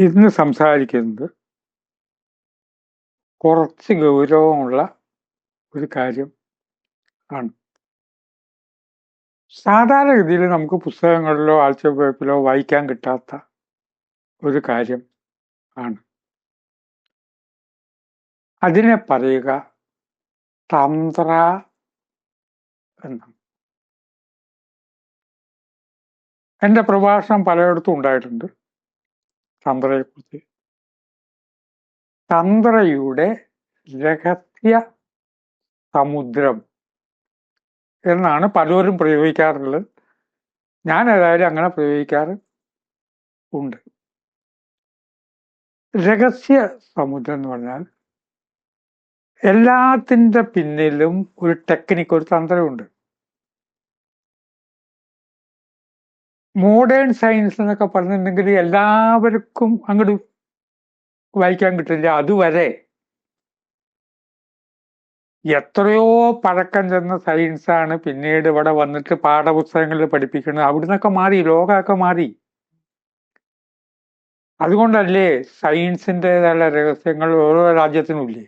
ഇന്ന് സംസാരിക്കുന്നത് കുറച്ച് ഗൗരവമുള്ള ഒരു കാര്യം ആണ്. സാധാരണഗതിയിൽ നമുക്ക് പുസ്തകങ്ങളിലോ ആഴ്ചപ്പേപ്പിലോ വായിക്കാൻ കിട്ടാത്ത ഒരു കാര്യം ആണ്. അതിനെ പറയുക തന്ത്ര എന്നാണ്. എന്റെ പ്രഭാഷണം പലയിടത്തും ഉണ്ടായിട്ടുണ്ട്. തന്ത്രയെക്കുറിച്ച് തന്ത്രയുടെ രഹസ്യ സമുദ്രം എന്നാണ് പലരും പ്രയോഗിക്കാറുള്ളത്. ഞാൻ ഏതായാലും അങ്ങനെ പ്രയോഗിക്കാറ് ഉണ്ട് രഹസ്യ സമുദ്രം എന്ന് പറഞ്ഞാൽ എല്ലാത്തിന്റെ പിന്നിലും ഒരു ടെക്നിക്ക് ഒരു തന്ത്രമുണ്ട്. മോഡേൺ സയൻസ് എന്നൊക്കെ പറഞ്ഞിട്ടുണ്ടെങ്കിൽ എല്ലാവർക്കും അങ്ങോട്ട് വായിക്കാൻ കിട്ടില്ല. അതുവരെ എത്രയോ പഴക്കം ചെന്ന സയൻസാണ് പിന്നീട് ഇവിടെ വന്നിട്ട് പാഠപുസ്തകങ്ങളിൽ പഠിപ്പിക്കുന്നത്. അവിടുന്നൊക്കെ മാറി ലോകമൊക്കെ മാറി. അതുകൊണ്ടല്ലേ സയൻസിന്റെതായ രഹസ്യങ്ങൾ ഓരോ രാജ്യത്തിനുമില്ലേ?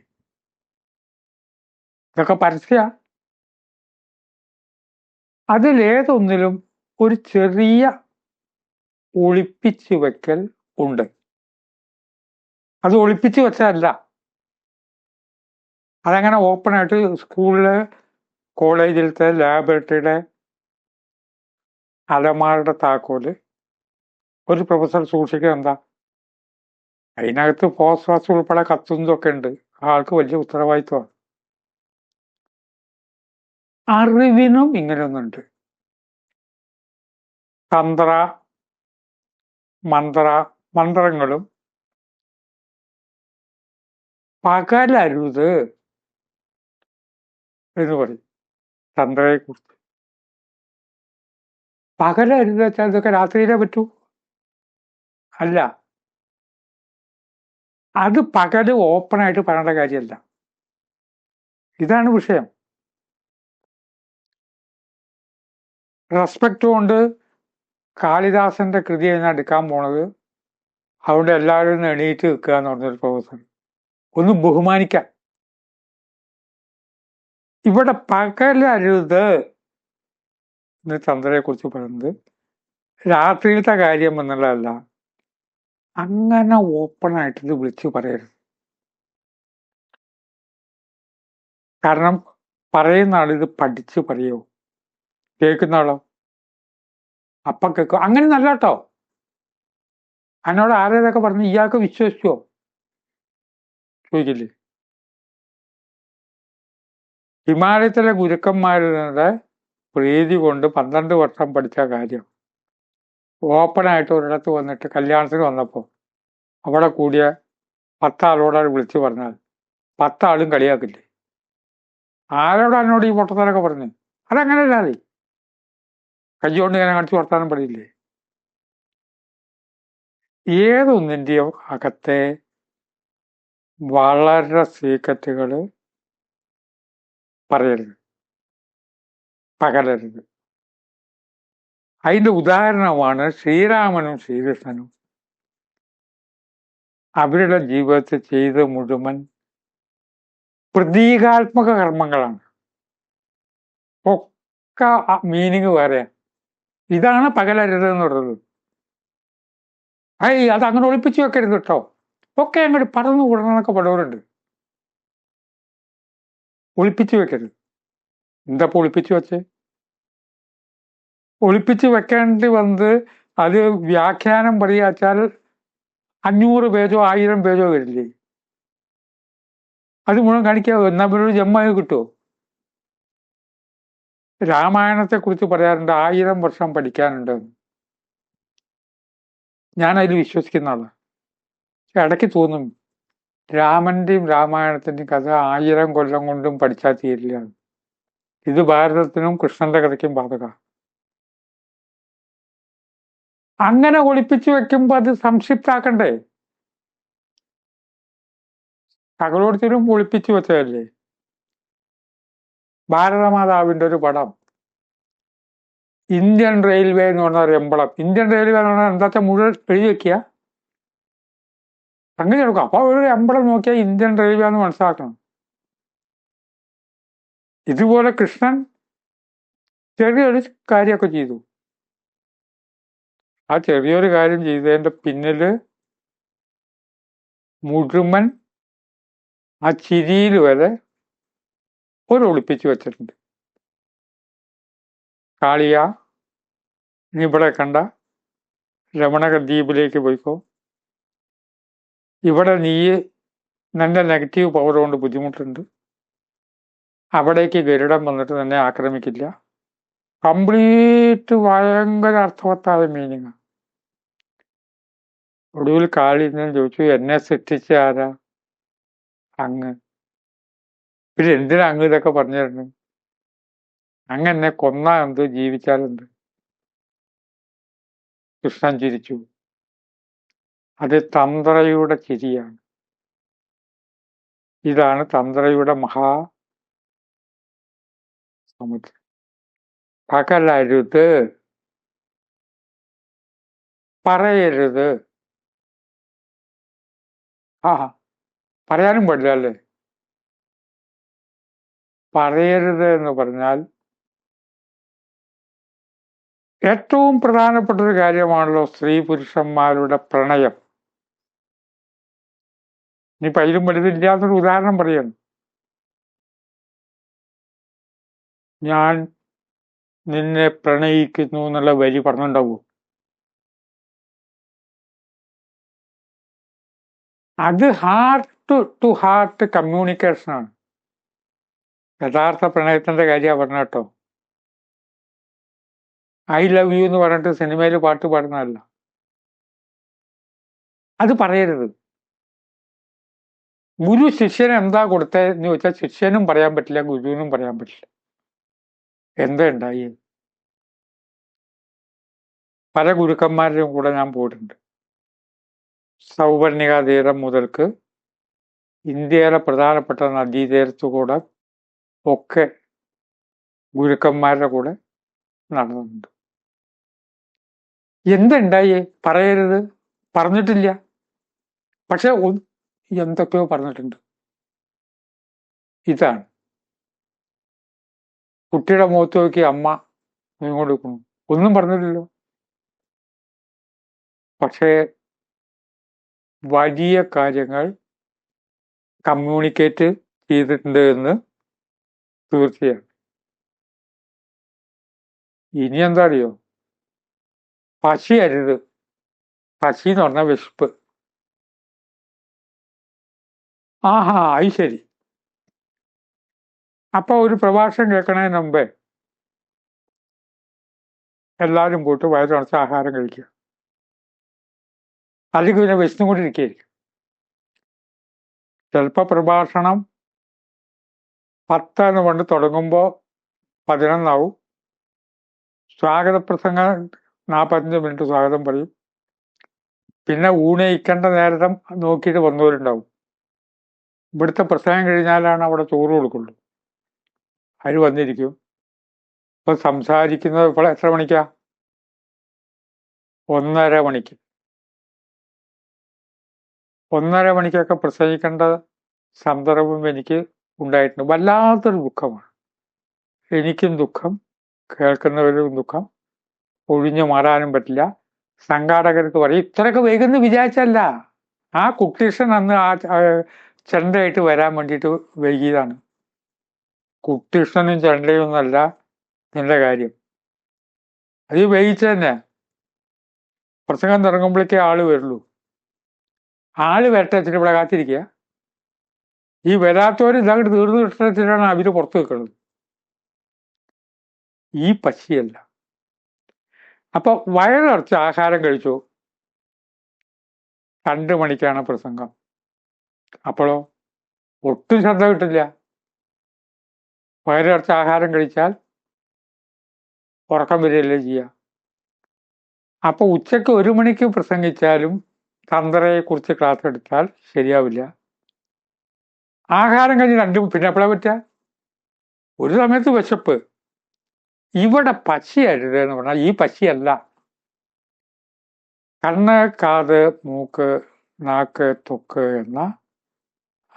ഇതൊക്കെ പരസ്യ. അതിലേതൊന്നിലും ഒരു ചെറിയ ഒളിപ്പിച്ച് വെക്കൽ ഉണ്ട്. അത് ഒളിപ്പിച്ചു വെച്ചതല്ല. അതങ്ങനെ ഓപ്പണായിട്ട് സ്കൂളിലെ കോളേജിലത്തെ ലാബറട്ടറിയുടെ അലമാരുടെ താക്കോൽ ഒരു പ്രൊഫസർ സൂക്ഷിക്കുക എന്താ? അതിനകത്ത് ഫോസ്ഫാസ് ഉൾപ്പെടെ കത്തുന്നതൊക്കെ ഉണ്ട്. ആൾക്ക് വലിയ ഉത്തരവാദിത്വമാണ്. അറിവിനും ഇങ്ങനെയൊന്നുണ്ട്. തന്ത്ര മന്ത്ര മന്ത്രങ്ങളും പകലരുത് എന്ന് പറയും. തന്ത്രയെ കുറിച്ച് പകലരുത് വെച്ചാൽ ഇതൊക്കെ രാത്രിയിലേ പറ്റൂ. അല്ല. അത് പകൽ ഓപ്പണായിട്ട് പറയേണ്ട കാര്യമല്ല. ഇതാണ് വിഷയം. റെസ്പെക്റ്റും കൊണ്ട് കാളിദാസന്റെ കൃതി ഞാൻ എടുക്കാൻ പോണത്. അവിടെ എല്ലാവരും എണീറ്റ് നിൽക്കുക എന്ന് പറഞ്ഞൊരു പ്രൊഫസർ ഒന്ന് ബഹുമാനിക്കാൻ. ഇവിടെ പകലരുത് എന്ന് ചന്ദ്രയെ കുറിച്ച് പറയുന്നത്. രാത്രിയിലത്തെ കാര്യം എന്നുള്ളതല്ല. അങ്ങനെ ഓപ്പണായിട്ട് ഇത് വിളിച്ചു പറയരുത്. കാരണം പറയുന്ന ആൾ ഇത് പഠിച്ച് പറയോ? കേൾക്കുന്ന ആളോ? അപ്പം കേൾക്കും. അങ്ങനെ നല്ല കേട്ടോ എന്നോട് ആരേതൊക്കെ പറഞ്ഞു ഇയാൾക്ക് വിശ്വസിച്ചോ? ചോദിക്കില്ലേ? ഹിമാലയത്തിലെ ഗുരുക്കന്മാരുടെ പ്രീതി കൊണ്ട് പന്ത്രണ്ട് വർഷം പഠിച്ച കാര്യം. ഓപ്പണായിട്ട് ഒരിടത്ത് വന്നിട്ട് കല്യാണത്തിന് വന്നപ്പോൾ അവിടെ കൂടിയ പത്താളോട് വിളിച്ചു പറഞ്ഞാൽ പത്താളും കളിയാക്കില്ലേ? ആരോടാ എന്നോട് ഈ പൊട്ടത്തലൊക്കെ പറഞ്ഞു അതങ്ങനെയല്ലാതെ കയ്യോണ്ട് ഇങ്ങനെ കാണിച്ച് വർത്താനം പറയില്ലേ ഏതൊന്നിന്റെയും അകത്തെ വളരെ സീക്രറ്റുകൾ പറയരുത്. പകരരുത്. അതിന്റെ ഉദാഹരണമാണ് ശ്രീരാമനും ശ്രീകൃഷ്ണനും. അവരുടെ ജീവിതത്തിൽ ചെയ്ത മുഴുവൻ പ്രതീകാത്മക കർമ്മങ്ങളാണ്. ഒക്കെ മീനിങ് വേറെയാണ്. ഇതാണ് പകലരുത് എന്ന് പറയുന്നത് ഐ അത് അങ്ങനെ ഒളിപ്പിച്ചു വെക്കരുത് കേട്ടോ. ഒക്കെ അങ്ങോട്ട് പറന്നു കൂടണമെന്നൊക്കെ പടവരുണ്ട്. ഒളിപ്പിച്ചു വെക്കരുത്. എന്താ ഒളിപ്പിച്ചു വെച്ചേ? ഒളിപ്പിച്ച് വെക്കേണ്ടി വന്ന് അത് വ്യാഖ്യാനം പറയാച്ചാൽ അഞ്ഞൂറ് പേജോ ആയിരം പേജോ വരില്ലേ? അത് മുഴുവൻ കാണിക്കാവോ? എന്നാൽ ഒരു ജമ്മായി കിട്ടുമോ രാമായണത്തെ കുറിച്ച് പറയാറുണ്ട്. ആയിരം വർഷം പഠിക്കാനുണ്ട്. ഞാൻ അതിൽ വിശ്വസിക്കുന്ന ആളാണ് ഇടയ്ക്ക് തോന്നും രാമന്റെയും രാമായണത്തിന്റെയും കഥ ആയിരം കൊല്ലം കൊണ്ടും പഠിച്ചാൽ തീരില്ല. ഇത് ഭാരതത്തിനും കൃഷ്ണന്റെ കഥയ്ക്കും ബാധക. അങ്ങനെ ഒളിപ്പിച്ചു വെക്കുമ്പോ അത് സംക്ഷിപ്താക്കണ്ടേ? സകലോടത്തിനും ഒളിപ്പിച്ചു വെച്ചതല്ലേ? ഭാരതമാതാവിന്റെ ഒരു പടം. ഇന്ത്യൻ റെയിൽവേ എന്ന് പറഞ്ഞ ഒരു എമ്പളം. ഇന്ത്യൻ റെയിൽവേ എന്ന് പറഞ്ഞാൽ എന്താ മുഴുവൻ എഴുതി വെക്കുക? അങ്ങനെ എടുക്കും അപ്പൊ ഒരു എമ്പളം നോക്കിയാൽ ഇന്ത്യൻ റെയിൽവേ എന്ന് മനസ്സിലാക്കണം. ഇതുപോലെ കൃഷ്ണൻ ചെറിയൊരു കാര്യമൊക്കെ ചെയ്തു. ആ ചെറിയൊരു കാര്യം ചെയ്തതിന്റെ പിന്നിൽ മുഴുവൻ ആ ചിരിയിൽ വരെ ഒരു ഒളിപ്പിച്ചു വെച്ചിട്ടുണ്ട്. കാളിയ നീ ഇവിടെ കണ്ട രമണക ദ്വീപിലേക്ക് പോയിക്കോ. ഇവിടെ നീ നല്ല നെഗറ്റീവ് പവർ കൊണ്ട് ബുദ്ധിമുട്ടുണ്ട്. അവിടേക്ക് ഗരുഡൻ വന്നിട്ട് തന്നെ ആക്രമിക്കില്ല. കംപ്ലീറ്റ് ഭയങ്കര അർത്ഥവത്തായ മീനിങ് ഒടുവിൽ കാളി ചോദിച്ചു എന്നെ സൃഷ്ടിച്ച ആരാ അങ്ങ് പിന്നെ എന്തിനാ അങ്ങ് ഇതൊക്കെ പറഞ്ഞു തരണം അങ്ങ് എന്നെ കൊന്നാ എന്ത് കൃഷ്ണൻ ചിരിച്ചു. അത് തന്ത്രയുടെ ചിരിയാണ്. ഇതാണ് തന്ത്രയുടെ മഹാ സമുദ്രം പകലരുത്. പറയരുത്. ആ പറയാനും പാടില്ല അല്ലേ? പറയരുത് എന്ന് പറഞ്ഞാൽ ഏറ്റവും പ്രധാനപ്പെട്ട ഒരു കാര്യമാണല്ലോ സ്ത്രീ പുരുഷന്മാരുടെ പ്രണയം. ഇനി പൈലും വലുതില്ലാത്തൊരു ഉദാഹരണം പറയണം. ഞാൻ നിന്നെ പ്രണയിക്കുന്നു എന്നുള്ള വരി പറഞ്ഞിട്ടുണ്ടാവും? അത് ഹാർട്ട് ടു ഹാർട്ട് കമ്മ്യൂണിക്കേഷനാണ് യഥാർത്ഥ പ്രണയത്തിന്റെ കാര്യമാണ് പറഞ്ഞ കേട്ടോ. ഐ ലവ് യു എന്ന് പറഞ്ഞിട്ട് സിനിമയിൽ പാട്ട് പാടുന്നതല്ല. അത് പറയരുത്. ഗുരു ശിഷ്യന് എന്താ കൊടുത്തതെന്ന് ചോദിച്ചാൽ ശിഷ്യനും പറയാൻ പറ്റില്ല ഗുരുവിനും പറയാൻ പറ്റില്ല. എന്താ ഉണ്ടായി? പല ഗുരുക്കന്മാരുടെയും കൂടെ ഞാൻ പോയിട്ടുണ്ട്. സൗവർണിക തീരം മുതൽക്ക് ഇന്ത്യയിലെ പ്രധാനപ്പെട്ട നദീതീരത്തുകൂടെ ഒക്കെ ഗുരുക്കന്മാരുടെ കൂടെ നടന്നിട്ടുണ്ട്. എന്തുണ്ടായി? പറയരുത്. പറഞ്ഞിട്ടില്ല. പക്ഷെ എന്തൊക്കെയോ പറഞ്ഞിട്ടുണ്ട്. ഇതാണ്. കുട്ടിയുടെ മുഖത്ത് നോക്കി അമ്മ ഇങ്ങോട്ട് ഒന്നും പറഞ്ഞില്ലല്ലോ പക്ഷേ വലിയ കാര്യങ്ങൾ കമ്മ്യൂണിക്കേറ്റ് ചെയ്തിട്ടുണ്ട് എന്ന് തീർച്ചയാണ് ഇനി എന്താ അറിയോ പശി അരുത് പശി എന്ന് പറഞ്ഞാൽ വിശപ്പ് ആഹാ അത് ശരി അപ്പൊ ഒരു പ്രഭാഷണം കേൾക്കണതിന് മുമ്പേ എല്ലാവരും പോയിട്ട് വയറിറച്ച് ആഹാരം കഴിക്കുക. അല്ലെങ്കിൽ പിന്നെ വിശന്നുകൊണ്ടിരിക്കുകയായിരിക്കും. ചിലപ്പോൾ പ്രഭാഷണം പത്തെന്ന് കൊണ്ട് തുടങ്ങുമ്പോൾ പതിനൊന്നാവും. സ്വാഗത പ്രസംഗം നാൽപ്പത്തഞ്ച് മിനിറ്റ് സ്വാഗതം പറയും. പിന്നെ ഊണയിക്കേണ്ട നേരം നോക്കിയിട്ട് വന്നവരുണ്ടാവും. ഇവിടുത്തെ പ്രസംഗം കഴിഞ്ഞാലാണ് അവിടെ ചോറ് കൊടുക്കുള്ളൂ. അവർ വന്നിരിക്കും. ഇപ്പൊ സംസാരിക്കുന്നത് ഇപ്പോൾ എത്ര മണിക്കാ? ഒന്നര മണിക്ക്. ഒന്നര മണിക്കൊക്കെ പ്രസംഗിക്കേണ്ട സന്ദർഭം എനിക്ക് ഉണ്ടായിട്ടുണ്ട്. വല്ലാത്തൊരു ദുഃഖമാണ്. എനിക്കും ദുഃഖം കേൾക്കുന്നവരും ദുഃഖം. ഒഴിഞ്ഞു മാറാനും പറ്റില്ല. സംഘാടകർക്ക് പറയും ഇത്രയൊക്കെ വൈകുന്നു വിചാരിച്ചല്ല. ആ കുട്ടീഷൻ അന്ന് ആ ചെണ്ടയായിട്ട് വരാൻ വേണ്ടിയിട്ട് വൈകിയതാണ്. കുട്ടീഷനും ചെണ്ടയും ഒന്നല്ല നിന്റെ കാര്യം. അത് വൈകിച്ച തന്നെ. പ്രസംഗം തുടങ്ങുമ്പോഴേക്കേ ആൾ വരുള്ളൂ. ആൾ വരട്ടെ ഇച്ചിരി ഇവിടെ കാത്തിരിക്കുക. ഈ വരാത്തവർ ഇതങ്ങോട്ട് തീർന്നു കിട്ടുന്നതിനാണ് അവർ പുറത്തു വെക്കുന്നത് ഈ പശിയല്ല അപ്പൊ വയറിറച്ച് ആഹാരം കഴിച്ചു? രണ്ട് മണിക്കാണ് പ്രസംഗം. അപ്പോഴോ? ഒട്ടും ശ്രദ്ധ കിട്ടില്ല. വയറിറച്ച് ആഹാരം കഴിച്ചാൽ ഉറക്കം വരികയല്ലേ ചെയ്യുക അപ്പൊ ഉച്ചയ്ക്ക് ഒരു മണിക്ക് പ്രസംഗിച്ചാലും തന്ത്രയെ കുറിച്ച് ക്ലാസ് എടുത്താൽ ശരിയാവില്ല. ആഹാരം കഴിഞ്ഞ് രണ്ടും പിന്നെ എപ്പോഴാ പറ്റുക? ഒരു സമയത്ത് വിശപ്പ്. ഇവിടെ പശിയരുത് എന്ന് പറഞ്ഞാൽ ഈ പശിയല്ല. കണ്ണ് കാത് മൂക്ക് നാക്ക് തൊക്ക് എന്ന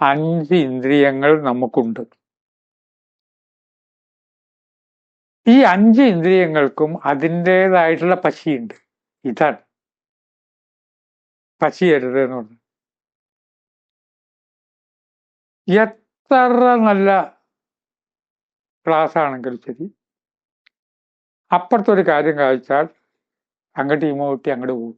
അഞ്ച് ഇന്ദ്രിയങ്ങൾ നമുക്കുണ്ട്. ഈ അഞ്ച് ഇന്ദ്രിയങ്ങൾക്കും അതിന്റെതായിട്ടുള്ള പശിയുണ്ട്. ഇതാണ്. പശിയരുത് എന്ന് പറഞ്ഞു എത്ര നല്ല ക്ലാസ് ആണെങ്കിലും ശരി. അപ്പുറത്തൊരു കാര്യം കാഴ്ചാൽ അങ്ങോട്ട് ഇമോട്ടി അങ്ങോട്ട് പോകും.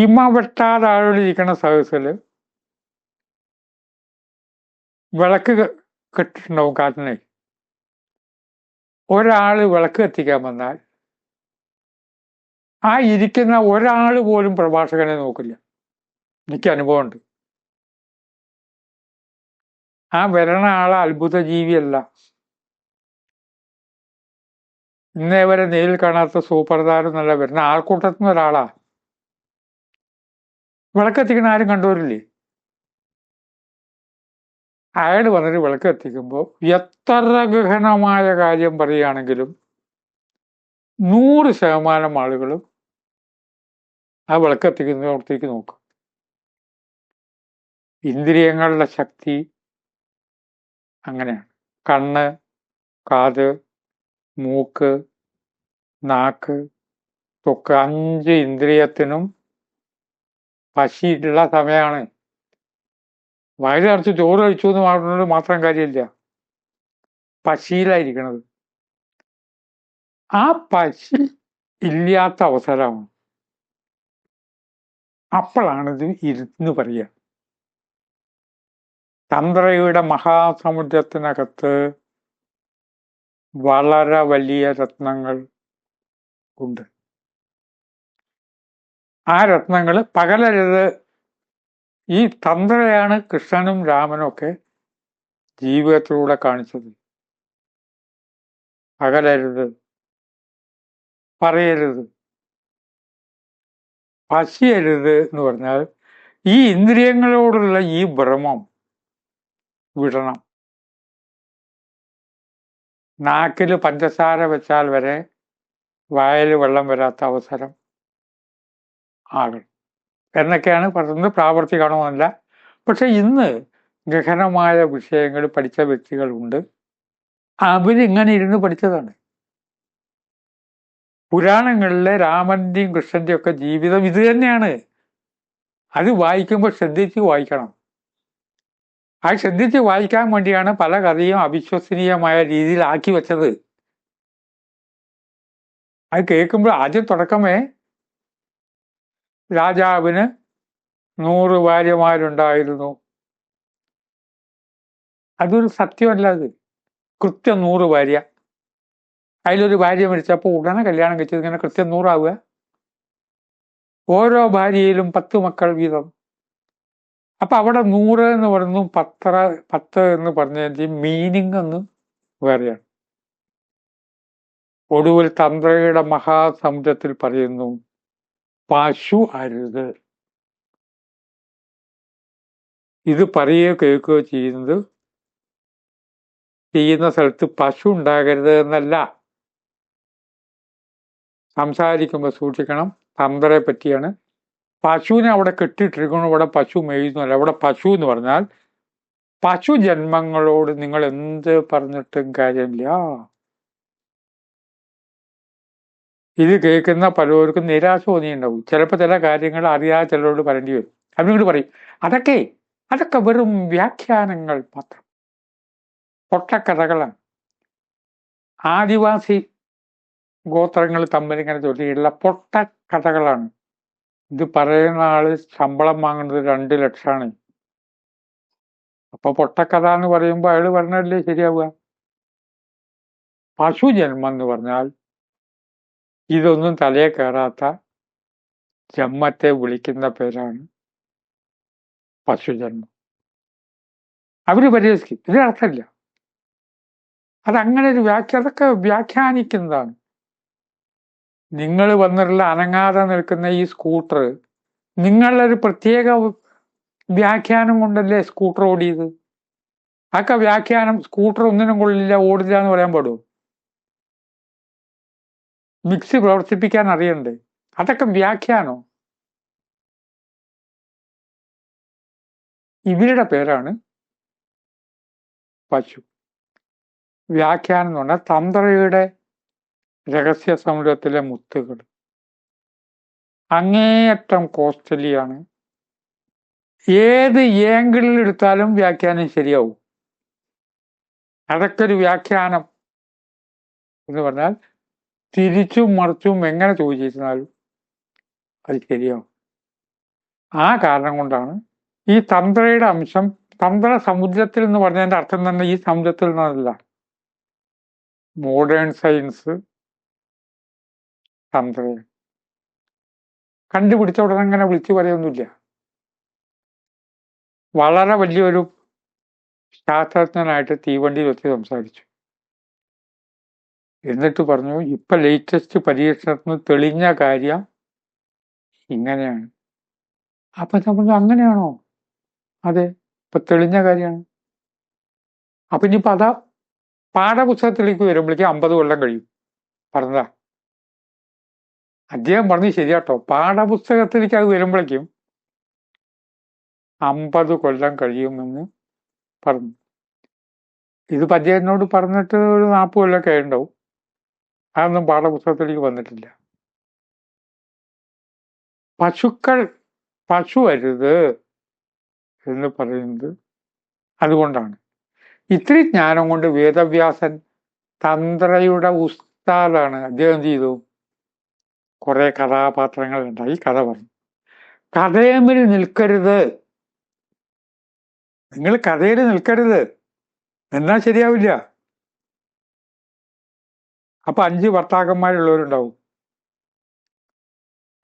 ഇമ വെട്ടാതെ ആളിരിക്കണ സദസ്സിൽ വിളക്ക് കെട്ടിട്ടുണ്ടാവും കാറ്റിനെ ഒരാൾ വിളക്ക് കത്തിക്കാൻ വന്നാൽ ആ ഇരിക്കുന്ന ഒരാൾ പോലും പ്രഭാഷകനെ നോക്കില്ല. എനിക്ക് അനുഭവമുണ്ട്. ആ വരണ ആൾ അത്ഭുത ജീവിയല്ല ഇന്നേ വരെ നേരിൽ കാണാത്ത സൂപ്പർ താരം നല്ല വരുന്ന ആൾക്കൂട്ടത്തിൽ നിന്ന് ഒരാളാ. വിളക്കെത്തിക്കുന്ന ആരും കണ്ടുവരില്ലേ? അയാൾ വന്നിട്ട് വിളക്ക് എത്തിക്കുമ്പോൾ എത്ര ഗഹനമായ കാര്യം പറയുകയാണെങ്കിലും നൂറ് ശതമാനം ആളുകളും ആ വിളക്ക് എത്തിക്കുന്നിടത്തേക്ക് നോക്കും. ഇന്ദ്രിയങ്ങളുടെ ശക്തി അങ്ങനെയാണ്. കണ്ണ് കാത് മൂക്ക് നാക്ക് തൊക്ക് അഞ്ച് ഇന്ദ്രിയത്തിനും പശിയുള്ള സമയമാണ് വയറ് നിറച്ച് ചോറ് കഴിച്ചു എന്ന് പറഞ്ഞത് മാത്രം കാര്യമില്ല. പശിയിലായിരിക്കണത്. ആ പശി ഇല്ലാത്ത അവസരമാണ്. അപ്പോഴാണിത് ഇരുന്ന് പറയുക. തന്ത്രയുടെ മഹാസമുദ്രത്തിനകത്ത് വളരെ വലിയ രത്നങ്ങൾ ഉണ്ട്. ആ രത്നങ്ങൾ പകലരുത് ഈ തന്ത്രയാണ് കൃഷ്ണനും രാമനും ഒക്കെ ജീവിതത്തിലൂടെ കാണിച്ചത്. പകലരുത് പറയരുത് പശിയരുത് എന്ന് പറഞ്ഞാൽ ഈ ഇന്ദ്രിയങ്ങളോടുള്ള ഈ ഭ്രമം വിടണം. നാക്കിൽ പഞ്ചസാര വെച്ചാൽ വരെ വായിൽ വെള്ളം വരാത്ത അവസരം ആകണം. എന്നൊക്കെയാണ് പറയുന്നത്. പ്രാവർത്തികണമെന്നല്ല പക്ഷെ ഇന്ന് ഗഹനമായ വിഷയങ്ങൾ പഠിച്ച വ്യക്തികളുണ്ട്. അവരിങ്ങനെ ഇരുന്ന് പഠിച്ചതാണ്. പുരാണങ്ങളിലെ രാമന്റെയും കൃഷ്ണന്റെയും ഒക്കെ ജീവിതം ഇത് തന്നെയാണ്. അത് വായിക്കുമ്പോൾ ശ്രദ്ധിച്ച് വായിക്കണം. ആ ശ്രദ്ധിച്ച് വായിക്കാൻ വേണ്ടിയാണ് പല കഥയും അവിശ്വസനീയമായ രീതിയിൽ ആക്കി വെച്ചത്. അത് കേൾക്കുമ്പോൾ ആദ്യം തുടക്കമേ രാജാവിന് നൂറ് ഭാര്യമാരുണ്ടായിരുന്നു. അതൊരു സത്യമല്ല അത്. കൃത്യം നൂറ് ഭാര്യ. അതിലൊരു ഭാര്യ മരിച്ചപ്പോൾ ഉടനെ കല്യാണം കഴിച്ചത് ഇങ്ങനെ കൃത്യം നൂറാവുക? ഓരോ ഭാര്യയിലും പത്ത് മക്കൾ വീതം. അപ്പൊ അവിടെ നൂറ് എന്ന് പറയുന്നു പത്ര പത്ത് എന്ന് പറഞ്ഞതിന്റെ മീനിങ് ഒന്ന് വേറെയാണ്. ഒടുവിൽ തന്ത്രയുടെ മഹാസമുദ്രത്തിൽ പറയുന്നു പശു അരുത്. ഇത് പറയുകയോ കേൾക്കുകയോ ചെയ്യുന്നത് ചെയ്യുന്ന സ്ഥലത്ത് പശു ഉണ്ടാകരുത് എന്നല്ല. സംസാരിക്കുമ്പോൾ സൂക്ഷിക്കണം തന്ത്രയെ പറ്റിയാണ് പശുവിനെ അവിടെ കെട്ടിയിട്ടിരിക്കുന്നു ഇവിടെ പശു മേയുന്നല്ല അവിടെ പശു എന്ന് പറഞ്ഞാൽ പശു ജന്മങ്ങളോട് നിങ്ങൾ എന്ത് പറഞ്ഞിട്ടും കാര്യമില്ല. ഇത് കേൾക്കുന്ന പലവർക്കും നിരാശ തോന്നിയുണ്ടാവും ചിലപ്പോൾ ചില കാര്യങ്ങൾ അറിയാതെ ചിലരോട് പറയേണ്ടി വരും. അവരിങ്ങോട്ട് പറയും അതൊക്കെ അതൊക്കെ വെറും വ്യാഖ്യാനങ്ങൾ മാത്രം. പൊട്ടക്കഥകളാണ്. ആദിവാസി ഗോത്രങ്ങൾ തമ്മിൽ ഇങ്ങനെ ചൊല്ലിയിട്ടുള്ള പൊട്ടക്കഥകളാണ്. ഇത് പറയുന്ന ആൾ ശമ്പളം വാങ്ങുന്നത് രണ്ട് ലക്ഷമാണ്. അപ്പൊ പൊട്ടക്കഥ എന്ന് പറയുമ്പോൾ അയാൾ പറഞ്ഞല്ലേ ശരിയാവുക? പശു ജന്മം എന്ന് പറഞ്ഞാൽ ഇതൊന്നും തലയെ കയറാത്ത ജന്മത്തെ വിളിക്കുന്ന പേരാണ് പശുജന്മം. അവർ പരിഹസിക്കും. ഇതിനർത്ഥമില്ല. അതങ്ങനെ ഒരു വ്യാഖ്യ അതൊക്കെ വ്യാഖ്യാനിക്കുന്നതാണ്. നിങ്ങൾ വന്നിട്ടുള്ള അനങ്ങാതെ നിൽക്കുന്ന ഈ സ്കൂട്ടർ നിങ്ങളൊരു പ്രത്യേക വ്യാഖ്യാനം കൊണ്ടല്ലേ സ്കൂട്ടർ ഓടിയത്? ആക്ക വ്യാഖ്യാനം സ്കൂട്ടർ ഒന്നിനും കൊള്ളില്ല ഓടില്ല എന്ന് പറയാൻ പാടുമോ മിക്സി പ്രവർത്തിപ്പിക്കാൻ അറിയണ്ടേ? അതൊക്കെ വ്യാഖ്യാനോ. ഇവരുടെ പേരാണ് പശു. വ്യാഖ്യാനം എന്ന് പറഞ്ഞാൽ തന്ത്രയുടെ രഹസ്യ സമുദ്രത്തിലെ മുത്തുകൾ. അങ്ങേയറ്റം കോസ്റ്റലിയാണ്. ഏത് ഏങ്കിളിൽ എടുത്താലും വ്യാഖ്യാനം ശരിയാവും. അതൊക്കെ ഒരു വ്യാഖ്യാനം എന്ന് പറഞ്ഞാൽ തിരിച്ചും മറിച്ചും എങ്ങനെ ചോദിച്ചിരുന്നാലും അത് ശരിയാവും. ആ കാരണം കൊണ്ടാണ് ഈ തന്ത്രയുടെ അംശം തന്ത്ര സമുദ്രത്തിൽ എന്ന് പറഞ്ഞതിന്റെ അർത്ഥം തന്നെ ഈ സമുദ്രത്തിൽ നിന്നല്ല. മോഡേൺ സയൻസ് തന്ത്രയാണ് കണ്ടുപിടിച്ച ഉടനെ അങ്ങനെ വിളിച്ചു പറയൊന്നുമില്ല. വളരെ വലിയൊരു ശാസ്ത്രജ്ഞനായിട്ട് തീവണ്ടിയിൽ വെച്ച് സംസാരിച്ചു. എന്നിട്ട് പറഞ്ഞു ഇപ്പൊ ലേറ്റസ്റ്റ് പരീക്ഷണത്തിന് തെളിഞ്ഞ കാര്യം ഇങ്ങനെയാണ്. അപ്പൊ നമ്മൾ അങ്ങനെയാണോ? അതെ ഇപ്പൊ തെളിഞ്ഞ കാര്യമാണ് അപ്പൊ ഇനിയിപ്പോ അതാ പാഠപുസ്തകത്തിലേക്ക് വരുമ്പോഴേക്കും അമ്പത് കൊല്ലം കഴിയും. പറഞ്ഞതാ. അദ്ദേഹം പറഞ്ഞു ശരിയാട്ടോ പാഠപുസ്തകത്തിലേക്ക് അത് വരുമ്പോഴേക്കും അമ്പത് കൊല്ലം കഴിയുമെന്ന് പറഞ്ഞു. ഇത് പദ്ധതിനോട് പറഞ്ഞിട്ട് ഒരു നാൽപ്പത് കൊല്ലമൊക്കെ ഉണ്ടാവും അതൊന്നും പാഠപുസ്തകത്തിലേക്ക് വന്നിട്ടില്ല. പശുക്കൾ പശു അരുത് എന്ന് പറയുന്നത് അതുകൊണ്ടാണ്. ഇത്തിരി ജ്ഞാനം കൊണ്ട് വേദവ്യാസൻ തന്ത്രയുടെ ഉസ്താദാണ്. അദ്ദേഹം ചെയ്തു? കുറെ കഥാപാത്രങ്ങൾ ഉണ്ടായി കഥ പറഞ്ഞു കഥയമ്മിൽ നിൽക്കരുത്. നിങ്ങൾ കഥയിൽ നിൽക്കരുത്. എന്നാ ശരിയാവില്ല. അപ്പൊ അഞ്ച് ഭർത്താക്കന്മാരുള്ളവരുണ്ടാവും.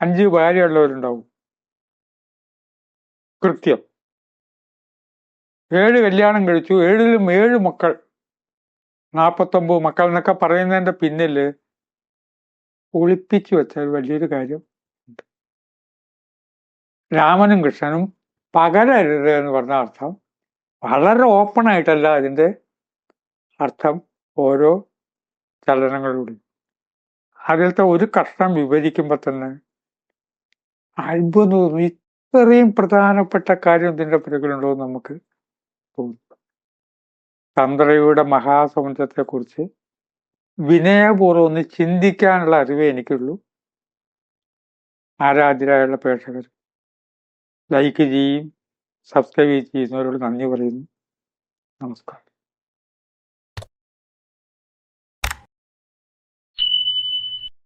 അഞ്ച് ഭാര്യ ഉള്ളവരുണ്ടാവും കൃത്യം. ഏഴ് കല്യാണം കഴിച്ചു. ഏഴിലും ഏഴ് മക്കൾ. നാപ്പത്തൊമ്പത് മക്കൾ എന്നൊക്കെ പറയുന്നതിന്റെ പിന്നിൽ ഒളിപ്പിച്ചു വെച്ച വലിയൊരു കാര്യം. രാമനും കൃഷ്ണനും പകരരുത് എന്ന് പറഞ്ഞ അർത്ഥം വളരെ ഓപ്പൺ ആയിട്ടല്ല അതിന്റെ അർത്ഥം ഓരോ ചലനങ്ങളിലൂടെ. അതിലത്തെ ഒരു കഷ്ണം വിവരിക്കുമ്പോൾ തന്നെ അത്ഭുതം തോന്നുന്നു ഇത്രയും പ്രധാനപ്പെട്ട കാര്യം ഇതിന്റെ പിറകിലുണ്ടോ നമുക്ക് തോന്നുന്നു തന്ത്രയുടെ മഹാസമുദ്രത്തെക്കുറിച്ച് വിനയപൂർവം ഒന്ന് ചിന്തിക്കാനുള്ള അറിവേ എനിക്കുള്ളൂ. ആരാധ്യരായുള്ള പ്രേക്ഷകർ ലൈക്ക് ചെയ്യും സബ്സ്ക്രൈബ് ചെയ്യുന്നവരോട് നന്ദി പറയുന്നു. നമസ്കാരം.